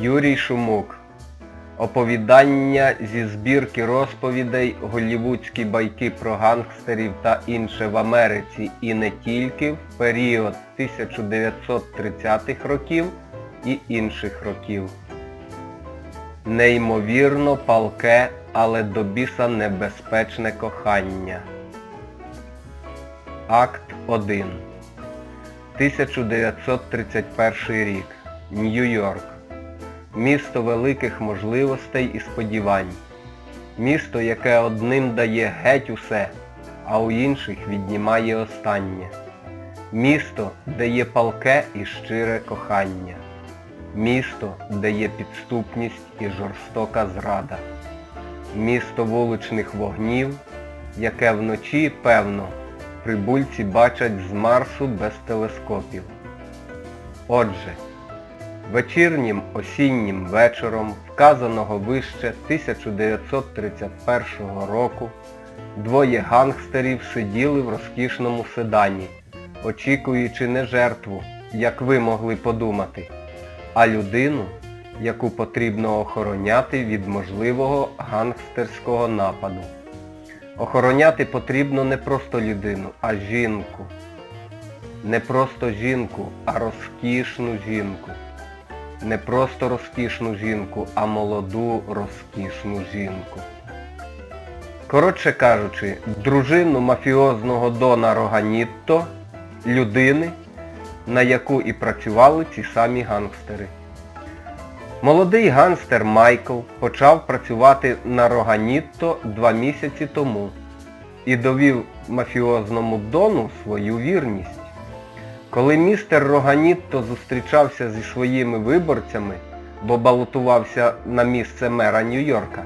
Юрій Шумук. Оповідання зі збірки розповідей Голлівудські байки про гангстерів та інше в Америці і не тільки в період 1930-х років і інших років. Неймовірно палке, але до біса небезпечне кохання. Акт 1. 1931 рік. Нью-Йорк. Місто великих можливостей і сподівань. Місто, яке одним дає геть усе, а у інших віднімає останнє. Місто, де є палке і щире кохання. Місто, де є підступність і жорстока зрада. Місто вуличних вогнів, яке вночі, певно, прибульці бачать з Марсу без телескопів. Отже, вечірнім осіннім вечором вказаного вище 1931 року двоє гангстерів сиділи в розкішному седані, очікуючи не жертву, як ви могли подумати, а людину, яку потрібно охороняти від можливого гангстерського нападу. Охороняти потрібно не просто людину, а жінку. Не просто жінку, а розкішну жінку. Не просто розкішну жінку, а молоду розкішну жінку. Коротше кажучи, дружину мафіозного Дона Роганітто, людини, на яку і працювали ці самі гангстери. Молодий ганстер Майкл почав працювати на Роганітто два місяці тому і довів мафіозному Дону свою вірність. Коли містер Роганітто зустрічався зі своїми виборцями, бо балотувався на місце мера Нью-Йорка,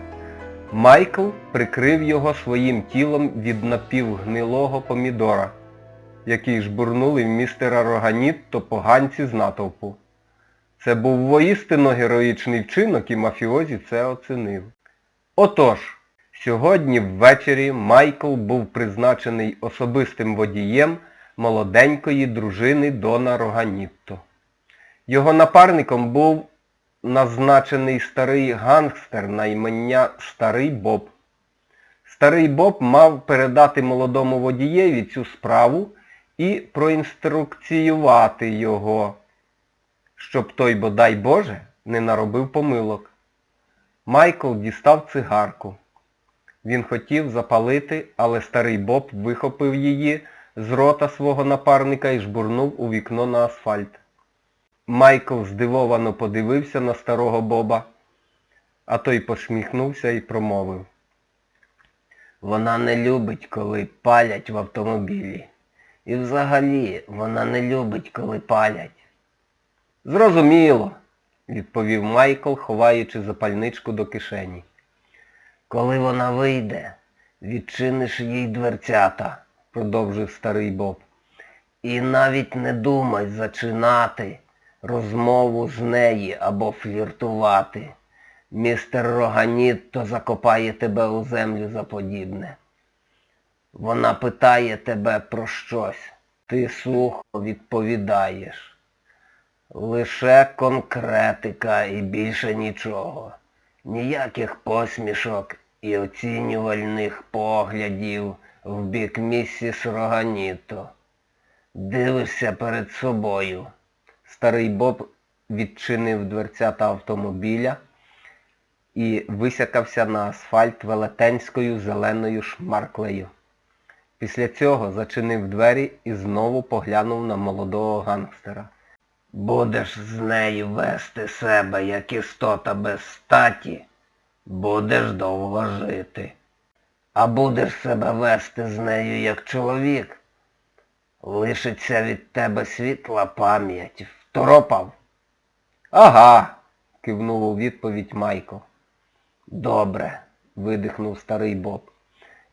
Майкл прикрив його своїм тілом від напівгнилого помідора, який жбурнули в містера Роганітто поганці з натовпу. Це був воістину героїчний вчинок і мафіозі це оцінив. Отож, сьогодні ввечері Майкл був призначений особистим водієм молоденької дружини Дона Роганітто. Його напарником був назначений старий гангстер на імення Старий Боб. Старий Боб мав передати молодому водієві цю справу і проінструкціювати його, щоб той, бодай Боже, не наробив помилок. Майкл дістав цигарку. Він хотів запалити, але старий Боб вихопив її з рота свого напарника і жбурнув у вікно на асфальт. Майкл здивовано подивився на старого Боба, а той посміхнувся і промовив. Вона не любить, коли палять в автомобілі. І взагалі вона не любить, коли палять. Зрозуміло, відповів Майкл, ховаючи запальничку до кишені. Коли вона вийде, відчиниш їй дверцята, продовжив старий Боб. І навіть не думай зачинати розмову з неї або фліртувати. Містер Роганітто закопає тебе у землю за подібне. Вона питає тебе про щось. Ти сухо відповідаєш. Лише конкретика і більше нічого. Ніяких посмішок і оцінювальних поглядів в бік місіс Роганіто. Дивишся перед собою. Старий Боб відчинив дверцята автомобіля і висякався на асфальт велетенською зеленою шмарклею. Після цього зачинив двері і знову поглянув на молодого гангстера. Будеш з нею вести себе, як істота без статі, будеш довго жити. А будеш себе вести з нею як чоловік, лишиться від тебе світла пам'ять. Второпав? Ага, кивнув у відповідь Майкл. Добре, видихнув старий Боб.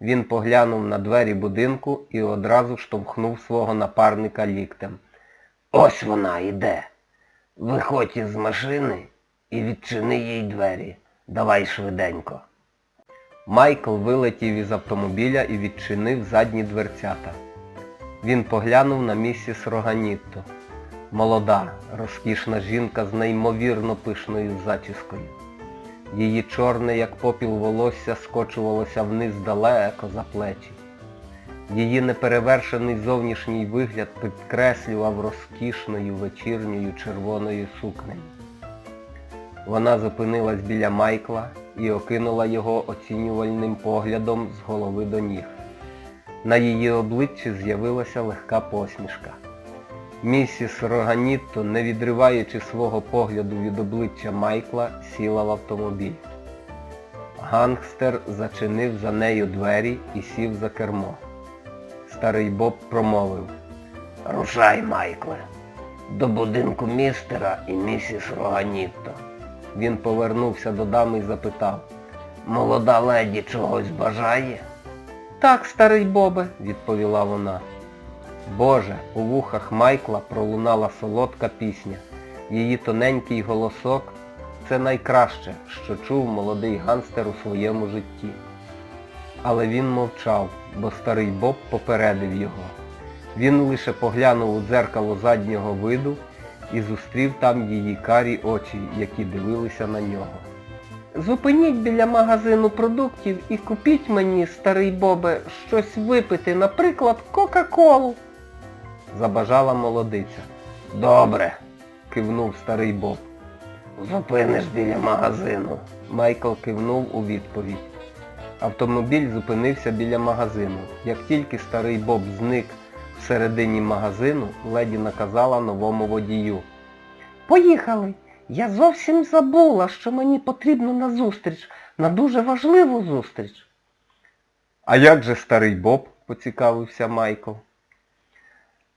Він поглянув на двері будинку і одразу штовхнув свого напарника ліктем. Ось вона йде. Виходь із машини і відчини їй двері. Давай швиденько. Майкл вилетів із автомобіля і відчинив задні дверцята. Він поглянув на місіс Роганітто. Молода, розкішна жінка з неймовірно пишною зачіскою. Її чорне, як попіл волосся, скочувалося вниз далеко за плечі. Її неперевершений зовнішній вигляд підкреслював розкішною вечірньою червоною сукнею. Вона зупинилась біля Майкла і окинула його оцінювальним поглядом з голови до ніг. На її обличчі з'явилася легка посмішка. Місіс Роганітто, не відриваючи свого погляду від обличчя Майкла, сіла в автомобіль. Гангстер зачинив за нею двері і сів за кермо. Старий Боб промовив. Рушай, Майкле, до будинку містера і місіс Роганітто. Він повернувся до дами і запитав. Молода леді чогось бажає? Так, старий Бобе, відповіла вона. Боже, у вухах Майкла пролунала солодка пісня. Її тоненький голосок це найкраще, що чув молодий ганстер у своєму житті. Але він мовчав, бо старий Боб попередив його. Він лише поглянув у дзеркало заднього виду і зустрів там її карі очі, які дивилися на нього. Зупиніть біля магазину продуктів і купіть мені, старий Бобе, щось випити, наприклад, Кока-Колу. Забажала молодиця. Добре, кивнув старий Боб. Зупиниш біля магазину. Майкл кивнув у відповідь. Автомобіль зупинився біля магазину. Як тільки старий Боб зник всередині магазину, леді наказала новому водію. Поїхали! Я зовсім забула, що мені потрібно на зустріч, на дуже важливу зустріч. А як же старий Боб? поцікавився Майкл.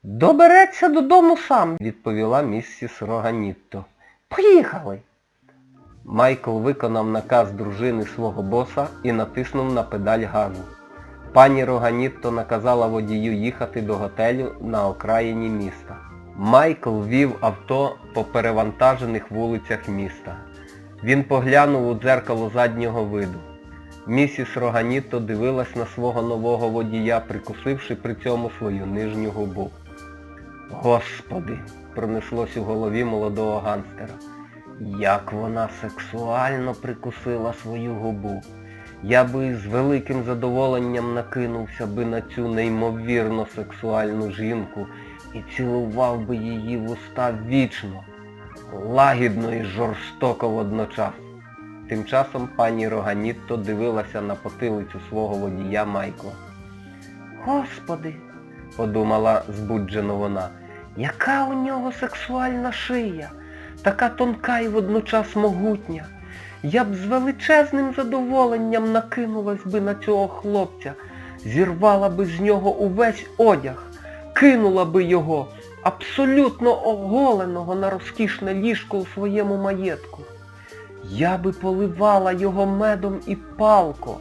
Добереться додому сам, відповіла місіс Роганітто. Поїхали. Майкл виконав наказ дружини свого боса і натиснув на педаль газу. Пані Роганітто наказала водію їхати до готелю на окраїні міста. Майкл вів авто по перевантажених вулицях міста. Він поглянув у дзеркало заднього виду. Місіс Роганітто дивилась на свого нового водія, прикусивши при цьому свою нижню губу. Господи, пронеслось у голові молодого ганстера. Як вона сексуально прикусила свою губу. Я би з великим задоволенням накинувся би на цю неймовірно сексуальну жінку і цілував би її в уста вічно, лагідно і жорстоко водночас. Тим часом пані Роганітто дивилася на потилицю свого водія Майкла. Господи, подумала збуджено вона, яка у нього сексуальна шия, така тонка і водночас могутня. Я б з величезним задоволенням накинулась би на цього хлопця, зірвала би з нього увесь одяг, кинула би його, абсолютно оголеного на розкішне ліжко у своєму маєтку. Я би поливала його медом і палко,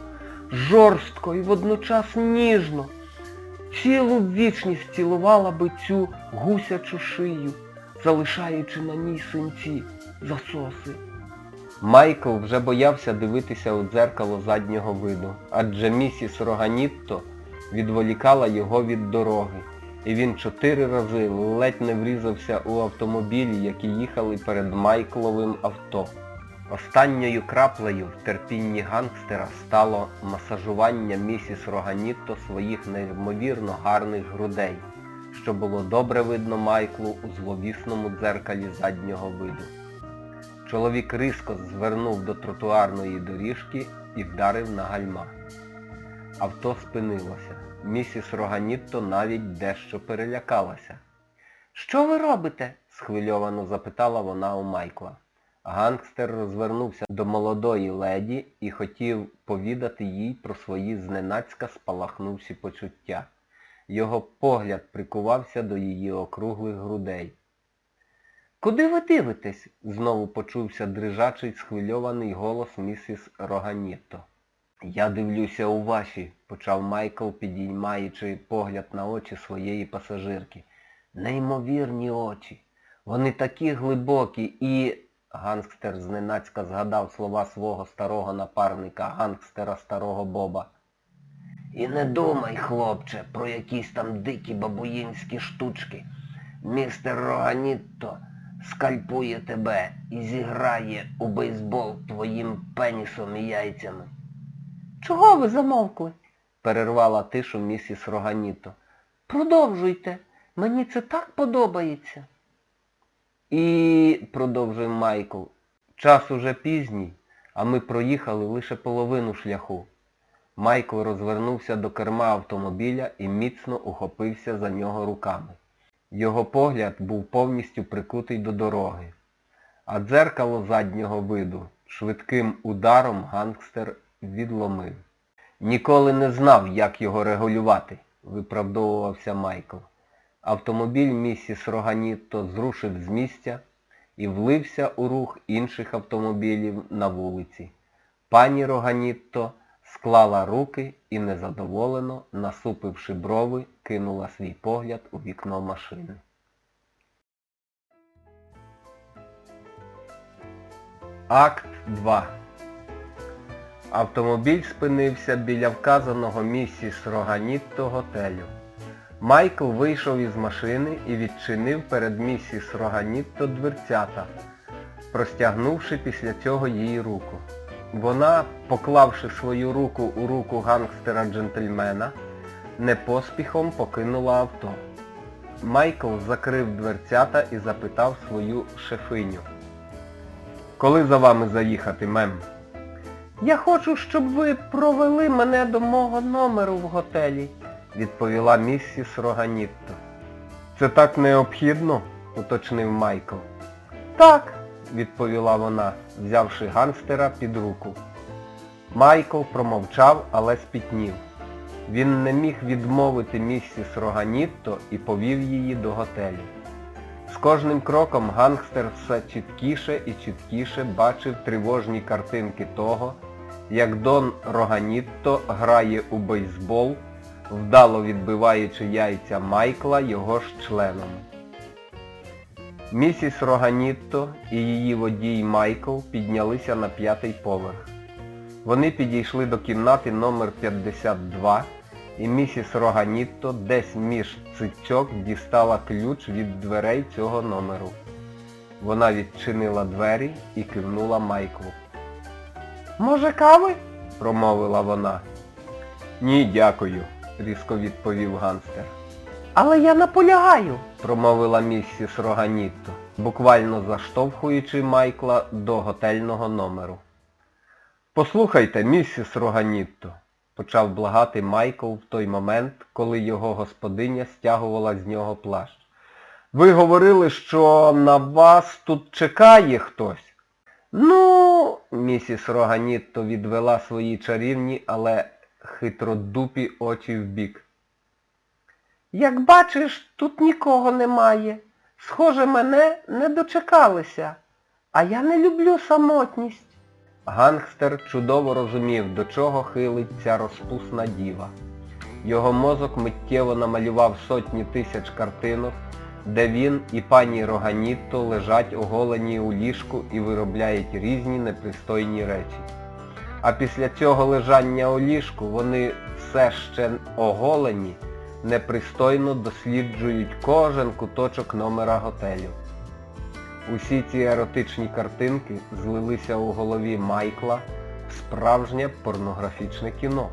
жорстко і водночас ніжно. Цілу вічність цілувала би цю гусячу шию, залишаючи на ній синці, засоси. Майкл вже боявся дивитися у дзеркало заднього виду, адже місіс Роганітто відволікала його від дороги, і він чотири рази ледь не врізався у автомобілі, які їхали перед Майкловим авто. Останньою краплею в терпінні гангстера стало масажування місіс Роганітто своїх неймовірно гарних грудей, що було добре видно Майклу у зловісному дзеркалі заднього виду. Чоловік різко звернув до тротуарної доріжки і вдарив на гальма. Авто спинилося. Місіс Роганітто навіть дещо перелякалася. Що ви робите? схвильовано запитала вона у Майкла. Гангстер розвернувся до молодої леді і хотів повідати їй про свої зненацька спалахнувші почуття. Його погляд прикувався до її округлих грудей. Куди ви дивитесь? знову почувся дрижачий схвильований голос місіс Роганітто. Я дивлюся у ваші, почав Майкл, підіймаючи погляд на очі своєї пасажирки. Неймовірні очі. Вони такі глибокі і... Гангстер зненацька згадав слова свого старого напарника, гангстера старого Боба. І не думай, хлопче, про якісь там дикі бабуїнські штучки. Містер Роганітто скальпує тебе і зіграє у бейсбол твоїм пенісом і яйцями. Чого ви замовкли? перервала тишу місіс Роганіто. Продовжуйте, мені це так подобається. І, продовжує Майкл, час уже пізній, а ми проїхали лише половину шляху. Майкл розвернувся до керма автомобіля і міцно ухопився за нього руками. Його погляд був повністю прикутий до дороги, а дзеркало заднього виду швидким ударом гангстер відломив. Ніколи не знав, як його регулювати, виправдовувався Майкл. Автомобіль місіс Роганітто зрушив з місця і влився у рух інших автомобілів на вулиці. Пані Роганітто склала руки і незадоволено, насупивши брови, кинула свій погляд у вікно машини. Акт 2 Автомобіль спинився біля вказаного місіс Роганітто готелю. Майкл вийшов із машини і відчинив перед місіс Роганітто дверцята, простягнувши після цього її руку. Вона, поклавши свою руку у руку гангстера-джентльмена, не поспіхом покинула авто. Майкл закрив дверцята і запитав свою шефиню. Коли за вами заїхати, мем? Я хочу, щоб ви провели мене до мого номеру в готелі, відповіла місіс Роганітто. Це так необхідно? уточнив Майкл. Так, відповіла вона, взявши гангстера під руку. Майкл промовчав, але спітнів. Він не міг відмовити місіс Роганітто і повів її до готелю. З кожним кроком гангстер все чіткіше і чіткіше бачив тривожні картинки того, як Дон Роганітто грає у бейсбол, вдало відбиваючи яйця Майкла його ж членом. Місіс Роганітто і її водій Майкл піднялися на п'ятий поверх. Вони підійшли до кімнати номер 52 і місіс Роганітто десь між цицьок дістала ключ від дверей цього номеру. Вона відчинила двері і кивнула Майклу. Може кави? промовила вона. Ні, дякую, різко відповів ганстер. Але я наполягаю, промовила місіс Роганітто, буквально заштовхуючи Майкла до готельного номеру. Послухайте, місіс Роганітто, почав благати Майкл в той момент, коли його господиня стягувала з нього плащ. Ви говорили, що на вас тут чекає хтось. Ну, місіс Роганітто відвела свої чарівні, але хитродупі очі вбік. Як бачиш, тут нікого немає. Схоже, мене не дочекалися. А я не люблю самотність. Гангстер чудово розумів, до чого хилить ця розпусна діва. Його мозок миттєво намалював сотні тисяч картинок, де він і пані Роганітто лежать оголені у ліжку і виробляють різні непристойні речі. А після цього лежання у ліжку вони все ще оголені, непристойно досліджують кожен куточок номера готелю. Усі ці еротичні картинки злилися у голові Майкла в справжнє порнографічне кіно.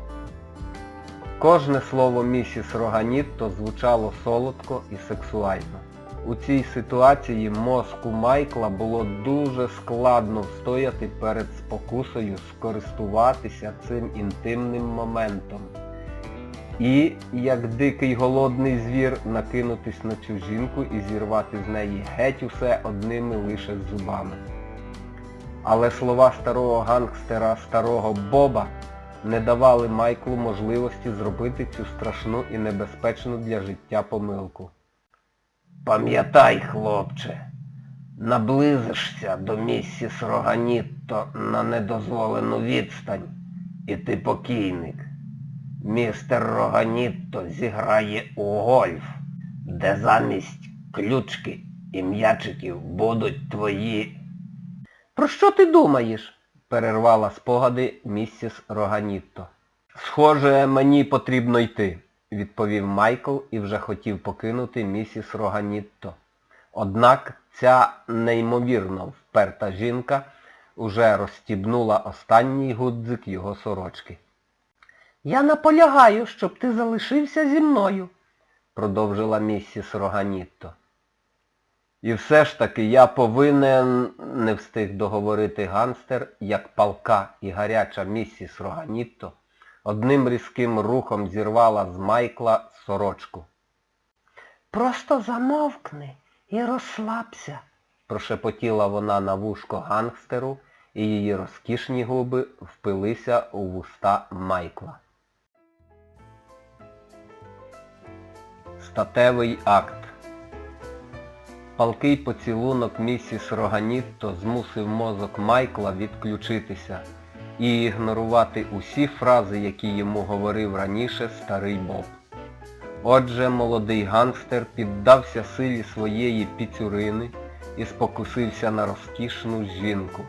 Кожне слово місіс Роганітто звучало солодко і сексуально. У цій ситуації мозку Майкла було дуже складно встояти перед спокусою скористуватися цим інтимним моментом. І, як дикий голодний звір, накинутись на цю жінку і зірвати з неї геть усе одними лише зубами. Але слова старого гангстера, старого Боба, не давали Майклу можливості зробити цю страшну і небезпечну для життя помилку. Пам'ятай, хлопче, наблизишся до місіс Роганітто на недозволену відстань, і ти покійник. Містер Роганітто зіграє у гольф, де замість ключки і м'ячиків будуть твої. Про що ти думаєш? перервала спогади місіс Роганітто. Схоже, мені потрібно йти, відповів Майкл і вже хотів покинути місіс Роганітто. Однак ця неймовірно вперта жінка уже розстібнула останній гудзик його сорочки. Я наполягаю, щоб ти залишився зі мною, продовжила місіс Роганітто. І все ж таки я повинен, не встиг договорити ганстер, як палка і гаряча місіс Роганітто одним різким рухом зірвала з Майкла сорочку. Просто замовкни і розслабся, прошепотіла вона на вушко гангстеру, і її розкішні губи впилися у вуста Майкла. Статевий акт Палкий поцілунок місіс Роганітто змусив мозок Майкла відключитися і ігнорувати усі фрази, які йому говорив раніше старий Боб. Отже, молодий гангстер піддався силі своєї піцюрини і спокусився на розкішну жінку,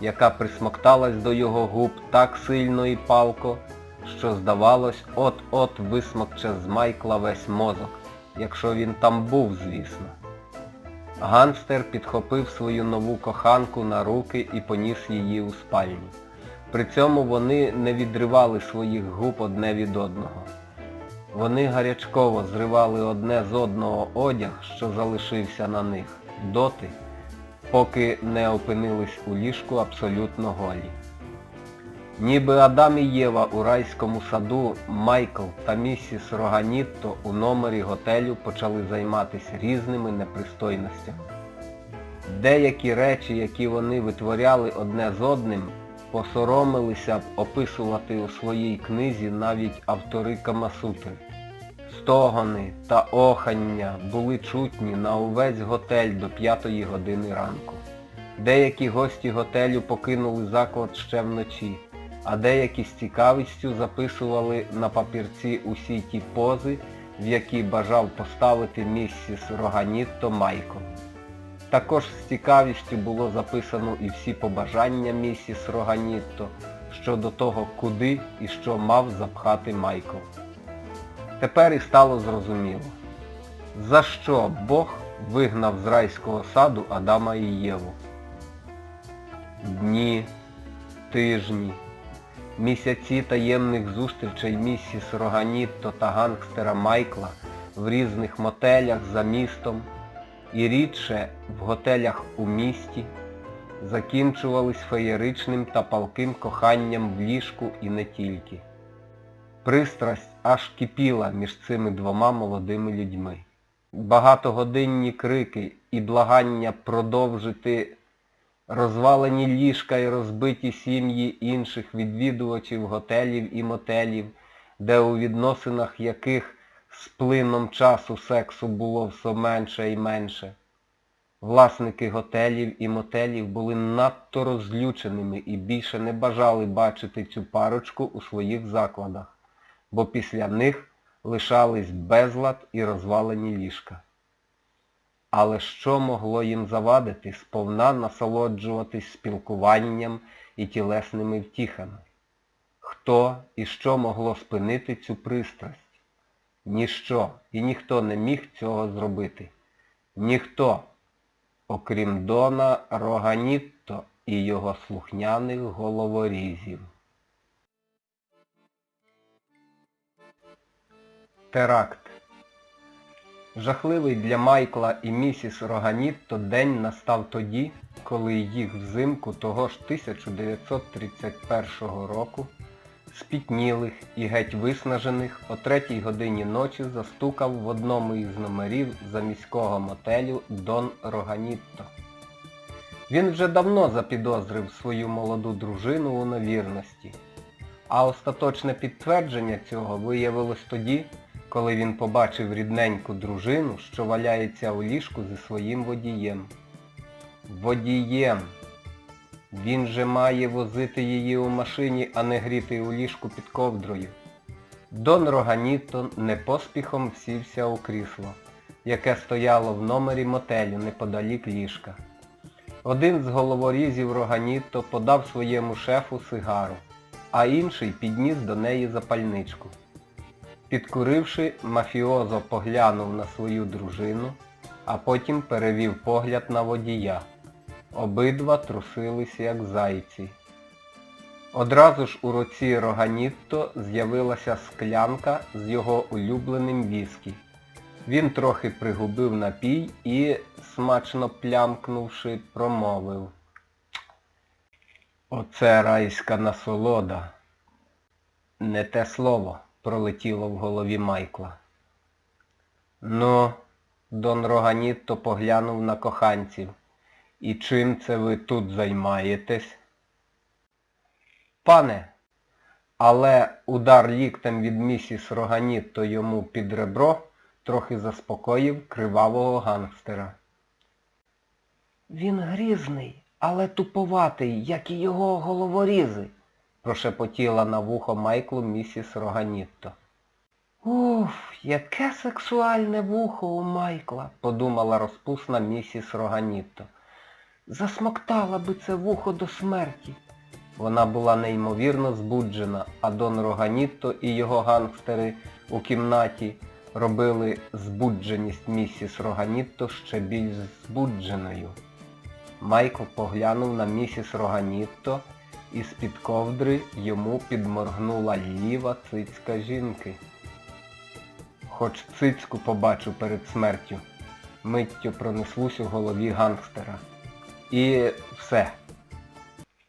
яка присмокталась до його губ так сильно і палко, що, здавалось, от-от висмокче з Майкла весь мозок, якщо він там був, звісно. Ганстер підхопив свою нову коханку на руки і поніс її у спальню. При цьому вони не відривали своїх губ одне від одного. Вони гарячково зривали одне з одного одяг, що залишився на них, доти, поки не опинились у ліжку абсолютно голі. Ніби Адам і Єва у райському саду, Майкл та місіс Роганітто у номері готелю почали займатися різними непристойностями. Деякі речі, які вони витворяли одне з одним, посоромилися б описувати у своїй книзі навіть автори Камасутри. Стогони та охання були чутні на увесь готель до п'ятої години ранку. Деякі гості готелю покинули заклад ще вночі, а деякі з цікавістю записували на папірці усі ті пози, в які бажав поставити місіс Роганітто Майкл. Також з цікавістю було записано і всі побажання місіс Роганітто щодо того, куди і що мав запхати Майкл. Тепер і стало зрозуміло, за що Бог вигнав з райського саду Адама і Єву. Дні, тижні, місяці таємних зустрічей місіс Роганітто та гангстера Майкла в різних мотелях за містом і рідше в готелях у місті закінчувались феєричним та палким коханням в ліжку і не тільки. Пристрасть аж кипіла між цими двома молодими людьми. Багатогодинні крики і благання продовжити розвалені ліжка і розбиті сім'ї інших відвідувачів готелів і мотелів, де у відносинах яких з плином часу сексу було все менше і менше. Власники готелів і мотелів були надто розлюченими і більше не бажали бачити цю парочку у своїх закладах, бо після них лишались безлад і розвалені ліжка. Але що могло їм завадити сповна насолоджуватись спілкуванням і тілесними втіхами? Хто і що могло спинити цю пристрасть? Ніщо і ніхто не міг цього зробити. Ніхто, окрім Дона Роганітто і його слухняних головорізів. Теракт. Жахливий для Майкла і місіс Роганітто день настав тоді, коли їх взимку того ж 1931 року спітнілих і геть виснажених о третій годині ночі застукав в одному із номерів заміського мотелю Дон Роганітто. Він вже давно запідозрив свою молоду дружину у невірності, а остаточне підтвердження цього виявилось тоді, коли він побачив рідненьку дружину, що валяється у ліжку зі своїм водієм. Водієм! Він же має возити її у машині, а не гріти у ліжку під ковдрою. Дон Роганіто не поспіхом сівся у крісло, яке стояло в номері мотелю неподалік ліжка. Один з головорізів Роганіто подав своєму шефу сигару, а інший підніс до неї запальничку. Підкуривши, мафіозо поглянув на свою дружину, а потім перевів погляд на водія. Обидва трусились, як зайці. Одразу ж у руці Роганітто з'явилася склянка з його улюбленим віскі. Він трохи пригубив напій і, смачно плямкнувши, промовив. Оце райська насолода. Не те слово пролетіло в голові Майкла. Ну, Дон Роганітто поглянув на коханців. І чим це ви тут займаєтесь? Пане, але удар ліктем від місіс Роганітто йому під ребро трохи заспокоїв кривавого гангстера. Він грізний, але туповатий, як і його головорізи, прошепотіла на вухо Майклу місіс Роганітто. Уф, яке сексуальне вухо у Майкла, подумала розпусна місіс Роганітто. Засмоктала би це вухо до смерті. Вона була неймовірно збуджена, а Дон Роганітто і його гангстери у кімнаті робили збудженість місіс Роганітто ще більш збудженою. Майкл поглянув на місіс Роганітто і з-під ковдри йому підморгнула ліва цицька жінки. Хоч цицьку побачу перед смертю, миттю пронеслось у голові гангстера. І все.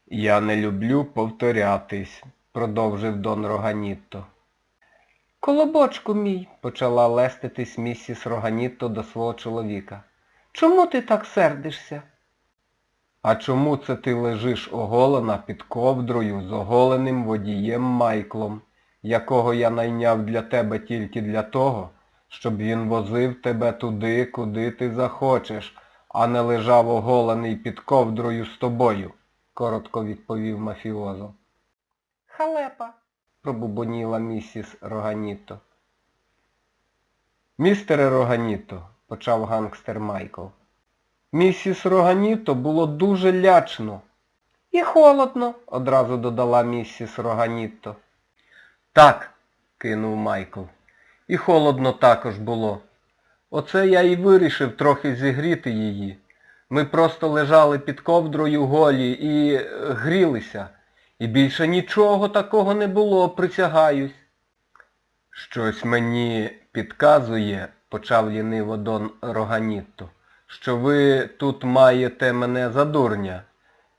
Я не люблю повторятись, продовжив Дон Роганітто. Колобочку мій, почала леститись місіс Роганітто до свого чоловіка. Чому ти так сердишся? А чому це ти лежиш оголена під ковдрою з оголеним водієм Майклом, якого я найняв для тебе тільки для того, щоб він возив тебе туди, куди ти захочеш, а не лежав оголений під ковдрою з тобою, коротко відповів мафіозо. Халепа, пробубоніла місіс Роганітто. Містере Роганітто, почав гангстер Майкл. Місіс Роганіто було дуже лячно. І холодно, одразу додала місіс Роганітто. Так, кинув Майкл. І холодно також було. Оце я і вирішив трохи зігріти її. Ми просто лежали під ковдрою голі і е, грілися. І більше нічого такого не було, присягаюсь. Щось мені підказує, почав ліниво Дон Роганітто, що ви тут маєте мене за дурня.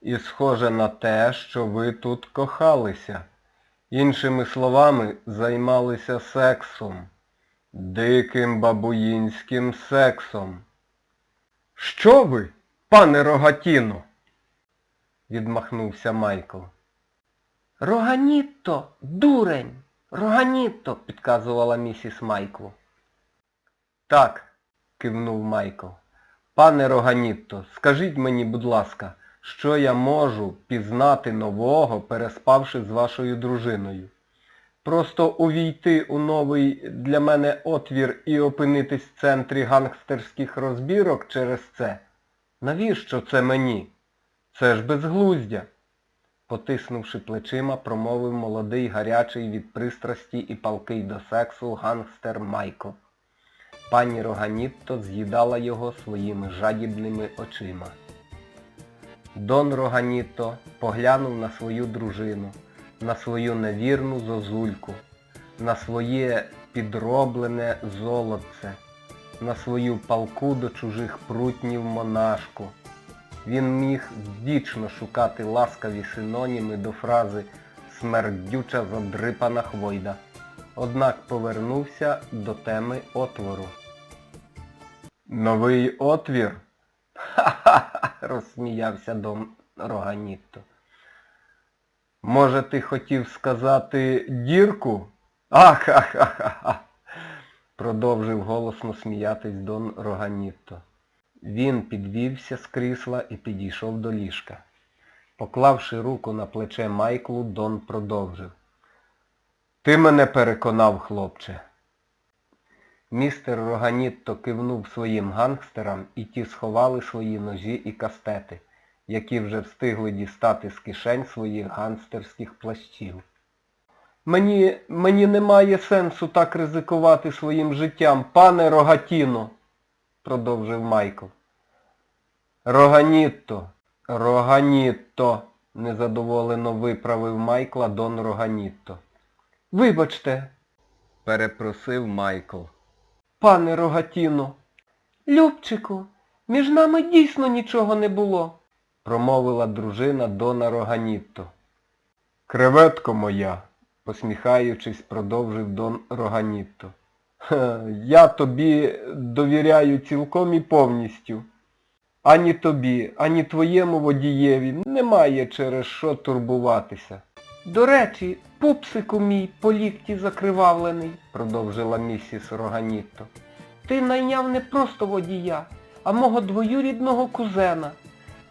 І схоже на те, що ви тут кохалися. Іншими словами, займалися сексом. Диким бабуїнським сексом. Що ви, пане Рогатіно? відмахнувся Майкл. Роганітто, дурень! Роганітто, підказувала місіс Майклу. Так, кивнув Майкл. Пане Роганітто, скажіть мені, будь ласка, що я можу пізнати нового, переспавши з вашою дружиною? Просто увійти у новий для мене отвір і опинитись в центрі гангстерських розбірок через це? Навіщо це мені? Це ж безглуздя. Потиснувши плечима, промовив молодий, гарячий від пристрасті і палкий до сексу гангстер Майкл. Пані Роганітто з'їдала його своїми жадібними очима. Дон Роганітто поглянув на свою дружину, на свою невірну зозульку, на своє підроблене золотце, на свою палку до чужих прутнів монашку. Він міг вдічно шукати ласкаві синоніми до фрази смердюча задрипана хвойда. Однак повернувся до теми отвору. Новий отвір? Ха-ха-ха, розсміявся Дон Роганітто. Може ти хотів сказати дірку? Ах-ха-ха-ха, продовжив голосно сміятись Дон Роганітто. Він підвівся з крісла і підійшов до ліжка. Поклавши руку на плече Майклу, Дон продовжив. Ти мене переконав, хлопче. Містер Роганітто кивнув своїм гангстерам і ті сховали свої ножі і кастети, які вже встигли дістати з кишень своїх гангстерських плащів. Мені, мені немає сенсу так ризикувати своїм життям, пане Рогатіно, продовжив Майкл. Роганітто, Роганітто, незадоволено виправив Майкла Дон Роганітто. Вибачте, перепросив Майкл. Пане Рогатіно. Любчику, між нами дійсно нічого не було, промовила дружина Дона Роганітто. Креветко моя, посміхаючись, продовжив Дон Роганітто. Я тобі довіряю цілком і повністю. Ані тобі, ані твоєму водієві немає через що турбуватися. До речі, пупсику мій по лікті закривавлений, продовжила місіс Роганітто. Ти найняв не просто водія, а мого двоюрідного кузена.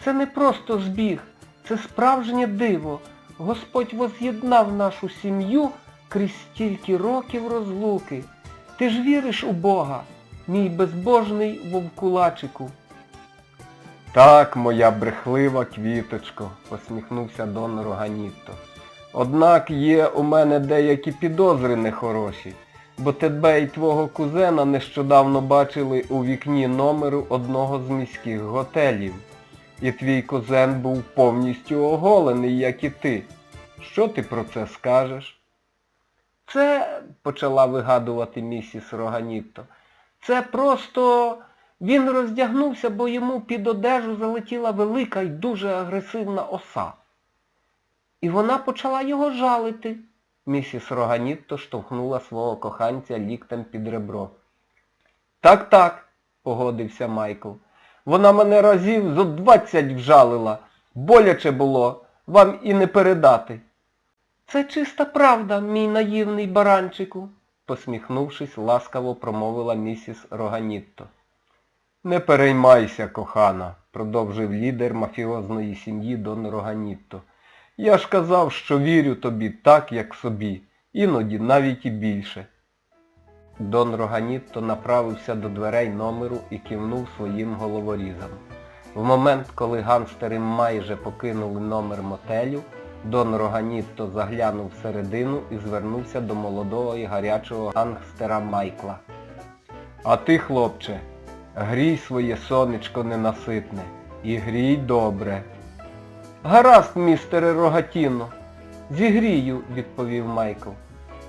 Це не просто збіг, це справжнє диво. Господь воз'єднав нашу сім'ю крізь стільки років розлуки. Ти ж віриш у Бога, мій безбожний вовкулачику. Так, моя брехлива квіточко, посміхнувся Дон Роганітто. Однак є у мене деякі підозри нехороші, бо тебе і твого кузена нещодавно бачили у вікні номеру одного з міських готелів. І твій кузен був повністю оголений, як і ти. Що ти про це скажеш? Це, почала вигадувати місіс Роганітто, це просто він роздягнувся, бо йому під одежу залетіла велика і дуже агресивна оса. І вона почала його жалити. Місіс Роганітто штовхнула свого коханця ліктем під ребро. Так, так, погодився Майкл. Вона мене разів зо двадцять вжалила. Боляче було, вам і не передати. Це чиста правда, мій наївний баранчику, посміхнувшись, ласкаво промовила місіс Роганітто. Не переймайся, кохана, продовжив лідер мафіозної сім'ї Дон Роганітто. Я ж казав, що вірю тобі так, як собі, іноді навіть і більше. Дон Роганітто направився до дверей номеру і кивнув своїм головорізам. В момент, коли ганстери майже покинули номер мотелю, Дон Роганітто заглянув всередину і звернувся до молодого і гарячого гангстера Майкла. А ти, хлопче, грій своє сонечко ненаситне і грій добре. Гаразд, містере Рогатіно. Зігрію, відповів Майкл.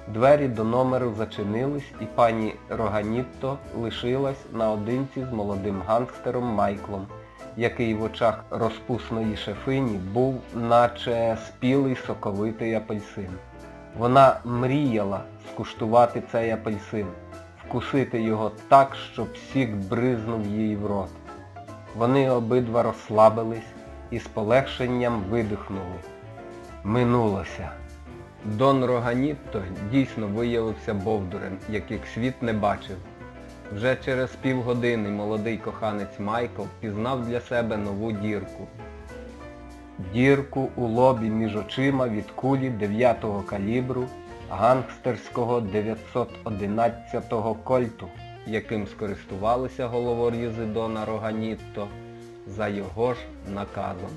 Двері до номеру зачинились і пані Роганітто лишилась наодинці з молодим гангстером Майклом, який в очах розпусної шефині був наче спілий соковитий апельсин. Вона мріяла скуштувати цей апельсин, вкусити його так, щоб сік бризнув їй в рот. Вони обидва розслабились і з полегшенням видихнули. Минулося. Дон Роганітто дійсно виявився бовдурем, яких світ не бачив. Вже через півгодини молодий коханець Майкл пізнав для себе нову дірку. Дірку у лобі між очима від кулі 9-го калібру гангстерського 911-го кольту, яким скористувалися головорізи Дона Роганітто за його ж наказом.